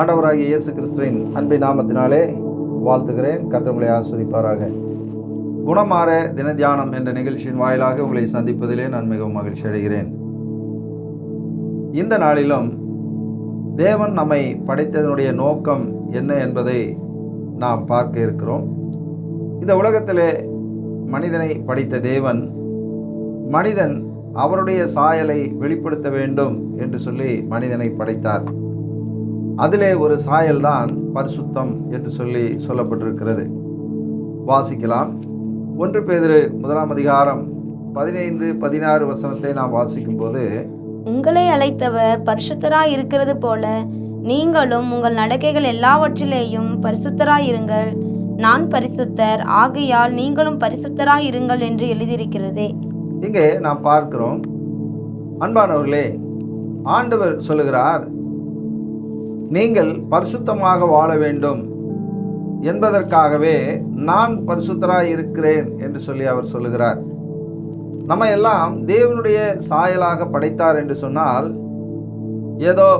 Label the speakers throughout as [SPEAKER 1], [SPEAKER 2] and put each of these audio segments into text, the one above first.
[SPEAKER 1] ஆண்டவராகிய இயேசு கிறிஸ்துவின் அன்பை நாமத்தினாலே வாழ்த்துகிறேன். கத்தவங்களை ஆஸ்வதிப்பாராக. குணமாற தினத்தியானம் என்ற நிகழ்ச்சியின் வாயிலாக உங்களை சந்திப்பதிலே நான் மிகவும் மகிழ்ச்சி அடைகிறேன். இந்த நாளிலும் தேவன் நம்மை படைத்ததனுடைய நோக்கம் என்ன என்பதை நாம் பார்க்க இருக்கிறோம். இந்த உலகத்திலே மனிதனை படைத்த தேவன் மனிதன் அவருடைய சாயலை வெளிப்படுத்த வேண்டும் என்று சொல்லி மனிதனை படைத்தார். அதிலே ஒரு சாயல்தான் பரிசுத்தம் என்று சொல்லி சொல்லப்பட்டிருக்கிறது. வாசிக்கலாம். ஒன்று பேதிரு முதலாம் அதிகாரம் பதினைந்து பதினாறு வசனத்தை நாம் வாசிக்கும்போது
[SPEAKER 2] உங்களை அழைத்தவர் பரிசுத்தராய் இருக்கிறது போல நீங்களும் உங்கள் நடக்கைகள் எல்லாவற்றிலேயும் பரிசுத்தராய் இருங்கள். நான் பரிசுத்தர் ஆகையால் நீங்களும் பரிசுத்தராய் இருங்கள் என்று எழுதியிருக்கிறதே.
[SPEAKER 1] இங்கே நாம் பார்க்கிறோம். அன்பானவர்களே ஆண்டவர் சொல்லுகிறார் நீங்கள் பரிசுத்தமாக வாழ வேண்டும் என்பதற்காகவே நான் பரிசுத்தராக இருக்கிறேன் என்று சொல்லி அவர் சொல்லுகிறார். நம்ம எல்லாம் தேவனுடைய சாயலாக படைத்தார் என்று சொன்னால் ஏதோ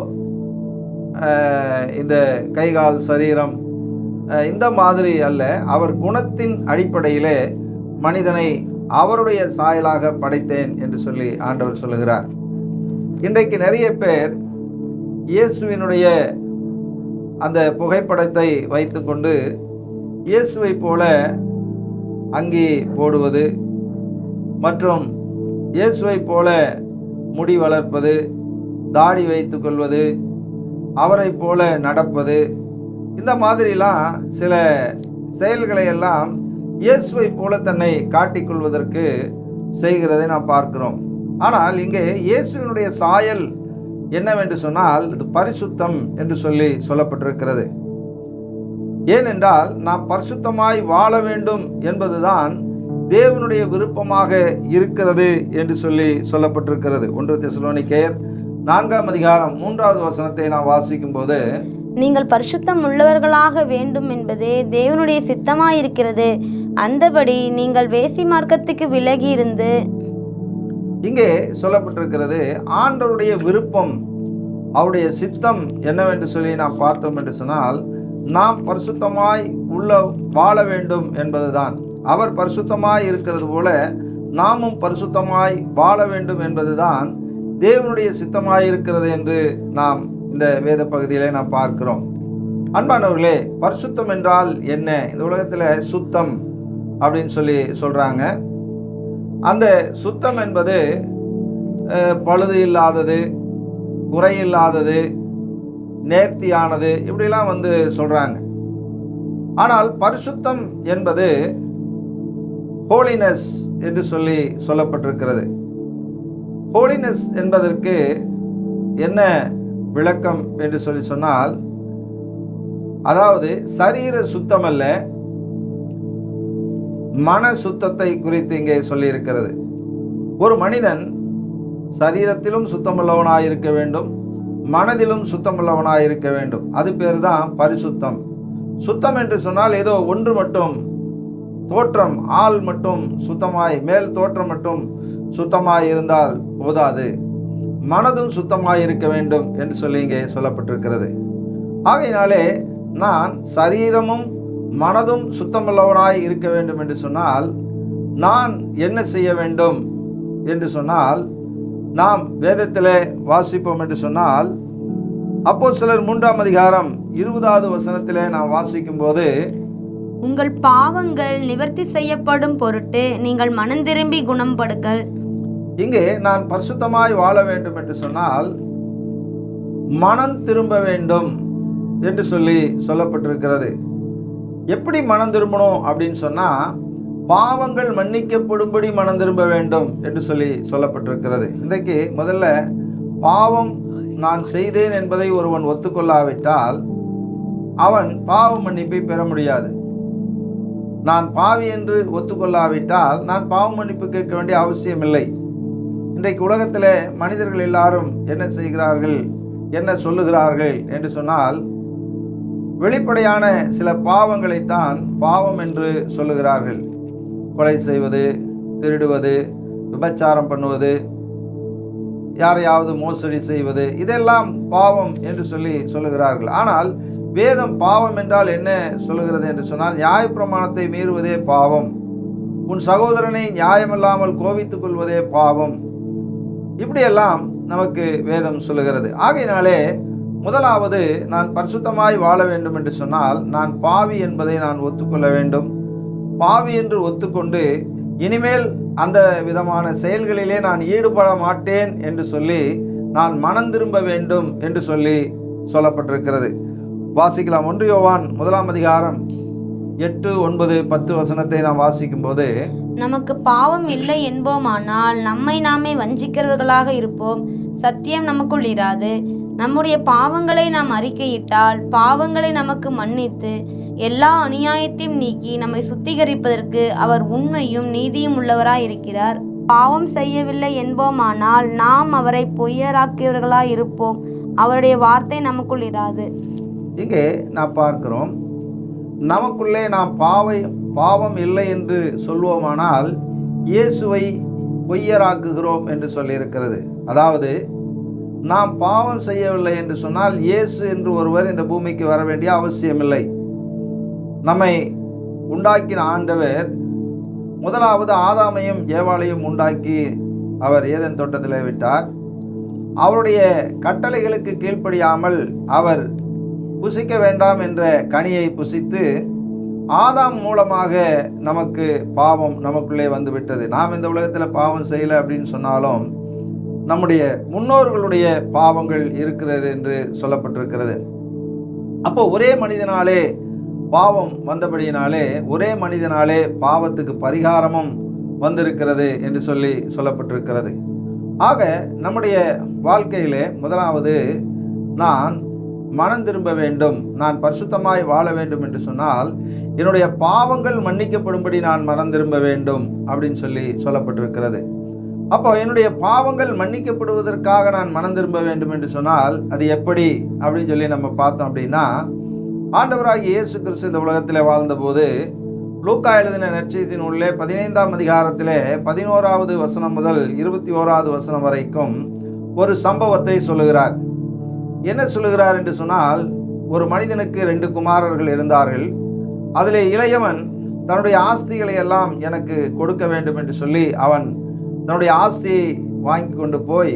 [SPEAKER 1] இந்த கைகால் சரீரம் இந்த மாதிரி அல்ல அவர் குணத்தின் அடிப்படையிலே மனிதனை அவருடைய சாயலாக படைத்தேன் என்று சொல்லி ஆண்டவர் சொல்லுகிறார். இன்றைக்கு நிறைய பேர் இயேசுவினுடைய அந்த புகைப்படத்தை வைத்துக்கொண்டு இயேசுவை போல அங்கி போடுவது மற்றும் இயேசுவை போல முடி வளர்ப்பது தாடி வைத்து கொள்வது அவரை போல நடப்பது இந்த மாதிரிலாம் சில செயல்களை எல்லாம் இயேசுவை போல தன்னை காட்டிக்கொள்வதற்கு செய்கிறதை நாம் பார்க்கிறோம். ஆனால் இங்கே இயேசுவினுடைய சாயல் என்னவென்று சொன்னால் இது பரிசுத்தம் என்று சொல்லி சொல்லப்பட்டிருக்கிறது. ஏனென்றால் நாம் பரிசுத்தமாய் வாழ வேண்டும் என்பதுதான் தேவனுடைய விருப்பமாக இருக்கிறது என்று சொல்லி சொல்லப்பட்டிருக்கிறது. ஒன்று தெசலோனிக்கேயர் நான்காம் அதிகாரம் மூன்றாவது வசனத்தை நாம் வாசிக்கும் போது
[SPEAKER 2] நீங்கள் பரிசுத்தம் உள்ளவர்களாக வேண்டும் என்பதே தேவனுடைய சித்தமாயிருக்கிறது. அந்தபடி நீங்கள் வேசி மார்க்கத்துக்கு விலகி இருந்து
[SPEAKER 1] இங்கே சொல்லப்பட்டிருக்கிறது ஆண்டவருடைய விருப்பம் அவருடைய சித்தம் என்னவென்று சொல்லி நாம் பார்த்தோம் என்று சொன்னால் நாம் பரிசுத்தமாய் உள்ள வாழ வேண்டும் என்பதுதான். அவர் பரிசுத்தமாய் இருக்கிறது போல நாமும் பரிசுத்தமாய் வாழ வேண்டும் என்பதுதான் தேவனுடைய சித்தமாய் இருக்கிறது என்று நாம் இந்த வேத பகுதியிலே நாம் பார்க்கிறோம். அன்பானவர்களே பரிசுத்தம் என்றால் என்ன? இந்த உலகத்தில் சுத்தம் அப்படின்னு சொல்லி சொல்கிறாங்க அந்த சுத்தம் என்பது பழுது இல்லாதது குறை இல்லாதது நேர்த்தியானது இப்படிலாம் வந்து சொல்கிறாங்க ஆனால் பரிசுத்தம் என்பது ஹோலினஸ் என்று சொல்லி சொல்லப்பட்டிருக்கிறது. ஹோலினஸ் என்பதற்கு என்ன விளக்கம் என்று சொல்லி சொன்னால் அதாவது சரீர சுத்தம் அல்ல மன சுத்தத்தை குறித்து இங்கே சொல்லியிருக்கிறது. ஒரு மனிதன் சரீரத்திலும் சுத்தமுள்ளவனாக இருக்க வேண்டும் மனதிலும் சுத்தமுள்ளவனாக இருக்க வேண்டும். அது பேர் தான் பரிசுத்தம். சுத்தம் என்று சொன்னால் ஏதோ ஒன்று மட்டும் தோற்றம் ஆள் மட்டும் சுத்தமாய் மேல் தோற்றம் மட்டும் சுத்தமாய் இருந்தால் போதாது. மனதும் சுத்தமாய் இருக்க வேண்டும் என்று சொல்லி இங்கே சொல்லப்பட்டிருக்கிறது. ஆகையினாலே நான் சரீரமும் மனதும் சுத்தமுள்ளவனாய் இருக்க வேண்டும் என்று சொன்னால் நான் என்ன செய்ய வேண்டும் என்று சொன்னால் நாம் வேதத்திலே வாசிப்போம் என்று சொன்னால் அப்போ சிலர் மூன்றாம் அதிகாரம் இருபதாவது வசனத்திலே நாம் வாசிக்கும் போது
[SPEAKER 2] உங்கள் பாவங்கள் நிவர்த்தி செய்யப்படும் பொருட்டு நீங்கள் மனம் திரும்பி குணம் படுங்கள்
[SPEAKER 1] இங்கே நான் பரிசுத்தமாய் வாழ வேண்டும் என்று சொன்னால் மனம் திரும்ப வேண்டும் என்று சொல்லி சொல்லப்பட்டிருக்கிறது. எப்படி மனம் திரும்பணும் அப்படின்னு சொன்னா பாவங்கள் மன்னிக்கப்படும்படி மனம் திரும்ப வேண்டும் என்று சொல்லி சொல்லப்பட்டிருக்கிறது. இன்றைக்கு முதல்ல பாவம் நான் செய்தேன் என்பதை ஒருவன் ஒத்துக்கொள்ளாவிட்டால் அவன் பாவ மன்னிப்பை பெற முடியாது. நான் பாவி என்று ஒத்துக்கொள்ளாவிட்டால் நான் பாவ மன்னிப்பு கேட்க வேண்டிய அவசியமில்லை இன்றைக்கு உலகத்தில் மனிதர்கள் எல்லாரும் என்ன செய்கிறார்கள் என்ன சொல்லுகிறார்கள் என்று சொன்னால் வெளிப்படையான சில பாவங்களைத்தான் பாவம் என்று சொல்லுகிறார்கள். கொலை செய்வது திருடுவது விபச்சாரம் பண்ணுவது யாரையாவது மோசடி செய்வது இதெல்லாம் பாவம் என்று சொல்லி சொல்லுகிறார்கள். ஆனால் வேதம் பாவம் என்றால் என்ன சொல்லுகிறது என்று சொன்னால் நியாயப்பிரமாணத்தை மீறுவதே பாவம். உன் சகோதரனை நியாயமில்லாமல் கோபித்துக் கொள்வதே பாவம். இப்படியெல்லாம் நமக்கு வேதம் சொல்லுகிறது. ஆகையினாலே முதலாவது நான் பரிசுத்தமாய் வாழ வேண்டும் என்று சொன்னால் நான் பாவி என்பதை நான் ஒத்துக்கொள்ள வேண்டும். பாவி என்று ஒத்துக்கொண்டு இனிமேல் அந்த விதமான செயல்களிலே நான் ஈடுபட மாட்டேன் என்று சொல்லி நான் மனம் திரும்ப வேண்டும் என்று சொல்லி சொல்லப்பட்டிருக்கிறது. வாசிக்கலாம். ஒன்று யோவான் முதலாம் அதிகாரம் எட்டு ஒன்பது பத்து வசனத்தை நாம் வாசிக்கும்போது
[SPEAKER 2] நமக்கு பாவம் இல்லை என்போமானால் நம்மை நாமே வஞ்சிக்கிறவர்களாக இருப்போம். சத்தியம் நமக்குள் இராது. நம்முடைய பாவங்களை நாம் அறிக்கையிட்டால் பாவங்களை நமக்கு மன்னித்து எல்லா அநியாயத்தையும் நீக்கி நம்மை சுத்திகரிப்பதற்கு அவர் உண்மையும் நீதியும் உள்ளவராய் இருக்கிறார். பாவம் செய்யவில்லை என்போமானால் நாம் அவரை பொய்யராக்கியவர்களாய் இருப்போம். அவருடைய வார்த்தை நமக்குள் இராது.
[SPEAKER 1] இங்கே நாம் பார்க்கிறோம் நமக்குள்ளே நாம் பாவை பாவம் இல்லை என்று சொல்வோமானால் இயேசுவை பொய்யராக்குகிறோம் என்று சொல்லியிருக்கிறது. அதாவது நாம் பாவம் செய்யவில்லை என்று சொன்னால் இயேசு என்று ஒருவர் இந்த பூமிக்கு வர வேண்டிய அவசியமில்லை. நம்மை உண்டாக்கின ஆண்டவர் முதலாவது ஆதாமையும் ஏவாளையும் உண்டாக்கி அவர் ஏதன் தோட்டத்திலே விட்டார். அவருடைய கட்டளைகளுக்கு கீழ்ப்படியாமல் அவர் புசிக்க வேண்டாம் என்ற கனியை புசித்து ஆதாம் மூலமாக நமக்கு பாவம் நமக்குள்ளே வந்துவிட்டது நாம் இந்த உலகத்தில் பாவம் செய்யலை அப்படின்னு சொன்னாலும் நம்முடைய முன்னோர்களுடைய பாவங்கள் இருக்கிறது என்று சொல்லப்பட்டிருக்கிறது. அப்போ ஒரே மனிதனாலே பாவம் வந்தபடியினாலே ஒரே மனிதனாலே பாவத்துக்கு பரிகாரமும் வந்திருக்கிறது என்று சொல்லி சொல்லப்பட்டிருக்கிறது. ஆக நம்முடைய வாழ்க்கையிலே முதலாவது நான் மனம் திரும்ப வேண்டும் நான் பரிசுத்தமாய் வாழ வேண்டும் என்று சொன்னால் என்னுடைய பாவங்கள் மன்னிக்கப்படும்படி நான் மனம் திரும்ப வேண்டும் அப்படின்னு சொல்லி சொல்லப்பட்டிருக்கிறது. அப்போ என்னுடைய பாவங்கள் மன்னிக்கப்படுவதற்காக நான் மனம் திரும்ப வேண்டும் என்று சொன்னால் அது எப்படி அப்படின்னு சொல்லி நம்ம பார்த்தோம் அப்படின்னா ஆண்டவராகி இயேசு கிறிஸ்து இந்த உலகத்தில் வாழ்ந்தபோது லூக்கா எழுதின நற்செய்தியின் உள்ளே பதினைந்தாம் அதிகாரத்திலே பதினோராவது வசனம் முதல் இருபத்தி ஓராவது வசனம் வரைக்கும் ஒரு சம்பவத்தை சொல்லுகிறார். என்ன சொல்லுகிறார் என்று சொன்னால் ஒரு மனிதனுக்கு ரெண்டு குமாரர்கள் இருந்தார்கள். அதிலே இளையவன் தன்னுடைய ஆஸ்திகளை எல்லாம் எனக்கு கொடுக்க வேண்டும் என்று சொல்லி அவன் தன்னுடைய ஆஸ்தியை வாங்கி கொண்டு போய்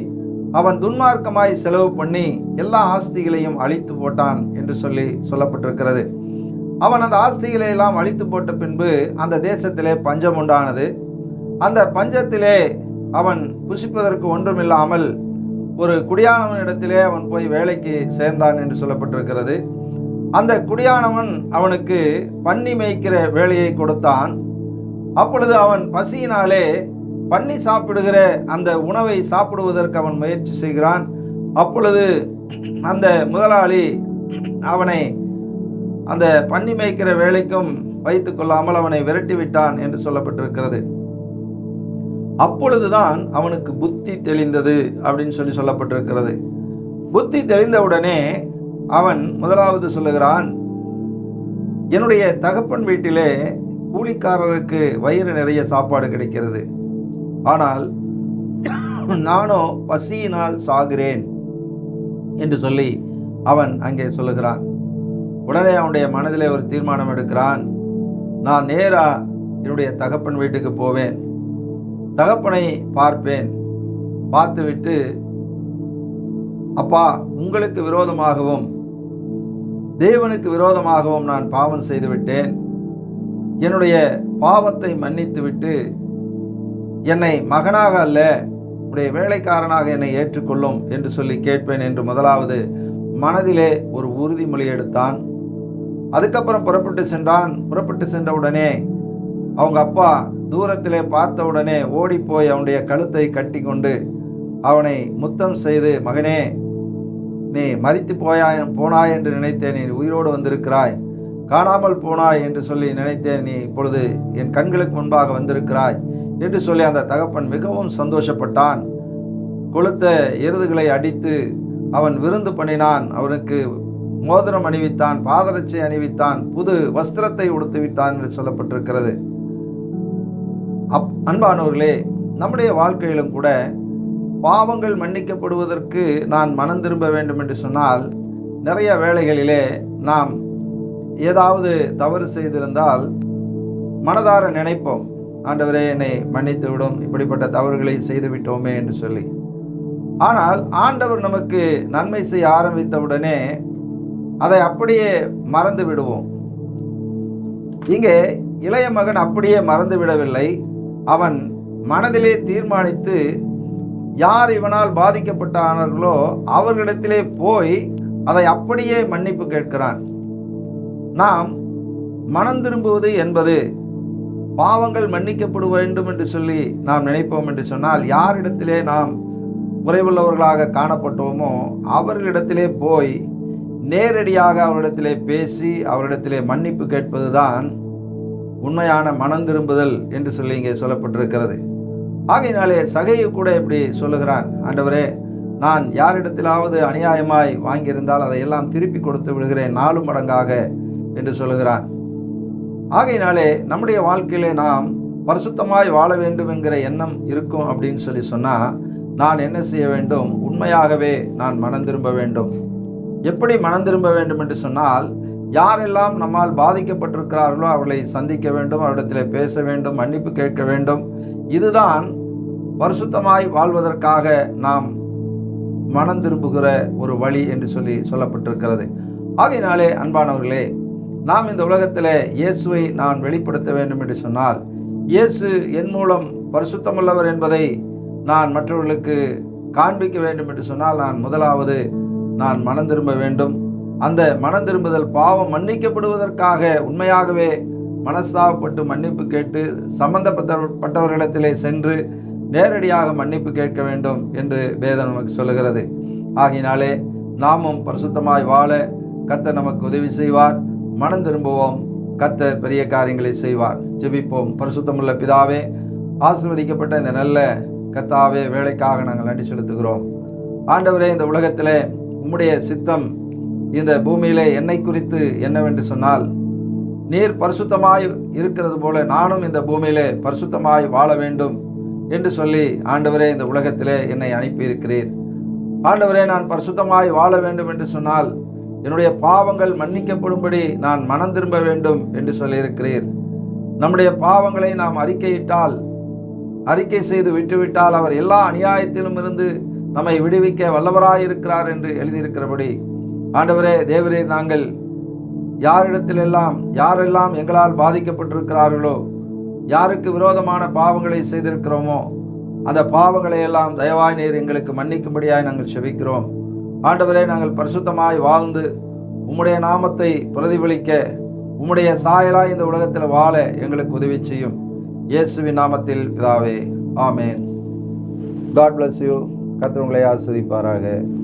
[SPEAKER 1] அவன் துன்மார்க்கமாய் செலவு பண்ணி எல்லா ஆஸ்திகளையும் அழித்து போட்டான் என்று சொல்லி சொல்லப்பட்டிருக்கிறது. அவன் அந்த ஆஸ்திகளை எல்லாம் அழித்து போட்ட பின்பு அந்த தேசத்திலே பஞ்சம் உண்டானது. அந்த பஞ்சத்திலே அவன் புசிப்பதற்கு ஒன்றுமில்லாமல் ஒரு குடியானவனிடத்திலே அவன் போய் வேலைக்கு சேர்ந்தான் என்று சொல்லப்பட்டிருக்கிறது. அந்த குடியானவன் அவனுக்கு பன்னி மேய்க்கிற வேலையை கொடுத்தான். அப்பொழுது அவன் பசியினாலே பன்னி சாப்பிடுகிற அந்த உணவை சாப்பிடுவதற்கு அவன் முயற்சி செய்கிறான். அப்பொழுது அந்த முதலாளி அவனை அந்த பன்னி மேய்க்கிற வேலைக்கும் வைத்துக் கொள்ளாமல் அவனை விரட்டி விட்டான் என்று சொல்லப்பட்டிருக்கிறது. அப்பொழுதுதான் அவனுக்கு புத்தி தெளிந்தது அப்படின்னு சொல்லி சொல்லப்பட்டிருக்கிறது. புத்தி தெளிந்தவுடனே அவன் முதலாவது சொல்லுகிறான் என்னுடைய தகப்பன் வீட்டிலே கூலிக்காரருக்கு வயிறு நிறைய சாப்பாடு கிடைக்கிறது. ஆனால் நானோ பசியினால் சாகிறேன் என்று சொல்லி அவன் அங்கே சொல்லுகிறான். உடனே அவனுடைய மனதிலே ஒரு தீர்மானம் எடுக்கிறான். நான் நேரா என்னுடைய தகப்பன் வீட்டுக்கு போவேன். தகப்பனை பார்ப்பேன். பார்த்துவிட்டு அப்பா உங்களுக்கு விரோதமாகவும் தேவனுக்கு விரோதமாகவும் நான் பாவம் செய்துவிட்டேன். என்னுடைய பாவத்தை மன்னித்துவிட்டு என்னை மகனாக அல்ல உடைய வேலைக்காரனாக என்னை ஏற்றுக்கொள்ளும் என்று சொல்லி கேட்பேன் என்று முதலாவது மனதிலே ஒரு உறுதிமொழி எடுத்தான். அதுக்கப்புறம் புறப்பட்டு சென்றான். புறப்பட்டு சென்ற உடனே அவங்க அப்பா தூரத்திலே பார்த்த உடனே ஓடிப்போய் அவனுடைய கழுத்தை கட்டி கொண்டு அவனை முத்தம் செய்து மகனே நீ மறித்து போயாய் போனாய் என்று நினைத்தேன். நீ உயிரோடு வந்திருக்கிறாய். காணாமல் போனாய் என்று சொல்லி நினைத்தேன். நீ இப்பொழுது என் கண்களுக்கு முன்பாக வந்திருக்கிறாய். என்று சொல்லி அந்த தகப்பன் மிகவும் சந்தோஷப்பட்டான். கொளுத்த எருதுகளை அடித்து அவன் விருந்து பண்ணினான். அவனுக்கு மோதிரம் அணிவித்தான் பாதரட்சை அணிவித்தான் புது வஸ்திரத்தை உடுத்து விட்டான் என்று சொல்லப்பட்டிருக்கிறது. அப் அன்பானவர்களே நம்முடைய வாழ்க்கையிலும் கூட பாவங்கள் மன்னிக்கப்படுவதற்கு நான் மனம் திரும்ப வேண்டும் என்று சொன்னால் நிறைய வேளைகளிலே நாம் ஏதாவது தவறு செய்திருந்தால் மனதார நினைப்போம். ஆண்டவரே என்னை மன்னித்து விடும் இப்படிப்பட்ட தவறுகளை செய்து விட்டோமே என்று சொல்லி. ஆனால் ஆண்டவர் நமக்கு நன்மை செய்ய ஆரம்பித்தவுடனே அதை அப்படியே மறந்து விடுவோம். இங்கே இளைய மகன் அப்படியே மறந்து விடவில்லை. அவன் மனதிலே தீர்மானித்து யார் இவனால் பாதிக்கப்பட்டார்களோ அவர்களிடத்திலே போய் அதை அப்படியே மன்னிப்பு கேட்கிறான். நாம் மனம் திரும்புவது என்பது பாவங்கள் மன்னிக்கப்பட வேண்டும் என்று சொல்லி நாம் நினைப்போம் என்று சொன்னால் யாரிடத்திலே நாம் குறைவுள்ளவர்களாக காணப்பட்டோமோ அவர்களிடத்திலே போய் நேரடியாக அவரிடத்திலே பேசி அவரிடத்திலே மன்னிப்பு கேட்பதுதான் உண்மையான மனம் திரும்புதல் என்று சொல்லி இங்கே சொல்லப்பட்டிருக்கிறது. ஆகையினாலே சகையை கூட இப்படி சொல்லுகிறான் ஆண்டவரே நான் யாரிடத்திலாவது அநியாயமாய் வாங்கியிருந்தால் அதையெல்லாம் திருப்பி கொடுத்து விடுகிறேன் நாலு மடங்காக என்று சொல்லுகிறான். ஆகையினாலே நம்முடைய வாழ்க்கையிலே நாம் பரிசுத்தமாய் வாழ வேண்டும் என்கிற எண்ணம் இருக்கும் அப்படின்னு சொல்லி சொன்னால் நான் என்ன செய்ய வேண்டும்? உண்மையாகவே நான் மனம் திரும்ப வேண்டும். எப்படி மனம் திரும்ப வேண்டும் என்று சொன்னால் யாரெல்லாம் நம்மால் பாதிக்கப்பட்டிருக்கிறார்களோ அவர்களை சந்திக்க வேண்டும் அவரிடத்தில் பேச வேண்டும் மன்னிப்பு கேட்க வேண்டும். இதுதான் பரிசுத்தமாய் வாழ்வதற்காக நாம் மனம் திரும்புகிற ஒரு வழி என்று சொல்லி சொல்லப்பட்டிருக்கிறது. ஆகையினாலே அன்பானவர்களே நாம் இந்த உலகத்தில் இயேசுவை நான் வெளிப்படுத்த வேண்டும் என்று சொன்னால் இயேசு என் மூலம் பரிசுத்தமுள்ளவர் என்பதை நான் மற்றவர்களுக்கு காண்பிக்க வேண்டும் என்று சொன்னால் நான் முதலாவது நான் மனம் திரும்ப வேண்டும். அந்த மனம் திரும்புதல் பாவம் மன்னிக்கப்படுவதற்காக உண்மையாகவே மனஸ்தாபப்பட்டு மன்னிப்பு கேட்டு சம்பந்தப்பட்டவர்களிடத்திலே சென்று நேரடியாக மன்னிப்பு கேட்க வேண்டும் என்று வேதம் நமக்கு சொல்லுகிறது. ஆகையினாலே நாமும் பரிசுத்தமாய் வாழ கத்த நமக்கு உதவி செய்வார். மனம் திரும்புவோம். கத்தர் பெரிய காரியங்களை செய்வார். ஜெபிப்போம். பரிசுத்தமுள்ள பிதாவே ஆசிர்வதிக்கப்பட்ட இந்த நல்ல கத்தாவே வேலைக்காக நாங்கள் நன்றி செலுத்துகிறோம். ஆண்டவரே இந்த உலகத்திலே உம்முடைய சித்தம் இந்த பூமியிலே என்னை குறித்து என்னவென்று சொன்னால் நீர் பரிசுத்தமாய் இருக்கிறது போல நானும் இந்த பூமியிலே பரிசுத்தமாய் வாழ வேண்டும் என்று சொல்லி ஆண்டவரே இந்த உலகத்திலே என்னை அனுப்பியிருக்கிறீர். ஆண்டவரே நான் பரிசுத்தமாய் வாழ வேண்டும் என்று சொன்னால் என்னுடைய பாவங்கள் மன்னிக்கப்படும்படி நான் மனம் திரும்ப வேண்டும் என்று சொல்லியிருக்கிறீர் நம்முடைய பாவங்களை நாம் அறிக்கையிட்டால் அறிக்கை செய்து விட்டுவிட்டால் அவர் எல்லா அநியாயத்திலும் இருந்து நம்மை விடுவிக்க வல்லவராயிருக்கிறார் என்று எழுதியிருக்கிறபடி ஆண்டவரே தேவரே நாங்கள் யாரிடத்திலெல்லாம் யாரெல்லாம் எங்களால் பாதிக்கப்பட்டிருக்கிறார்களோ யாருக்கு விரோதமான பாவங்களை செய்திருக்கிறோமோ அந்த பாவங்களை எல்லாம் தயவாய் நீர் எங்களுக்கு மன்னிக்கும்படியாய் நாங்கள் செபிக்கிறோம். ஆண்டவரே நாங்கள் பரிசுத்தமாய் வாழ்ந்து உம்முடைய நாமத்தை பிரதிபலிக்க உம்முடைய சாயலாய் இந்த உலகத்தில் வாழ எங்களுக்கு உதவி செய்யும். இயேசுவின் நாமத்தில் பிதாவே ஆமேன். காட் பிளஸ் யூ கர்த்தர் ஆஸ்வதிப்பாராக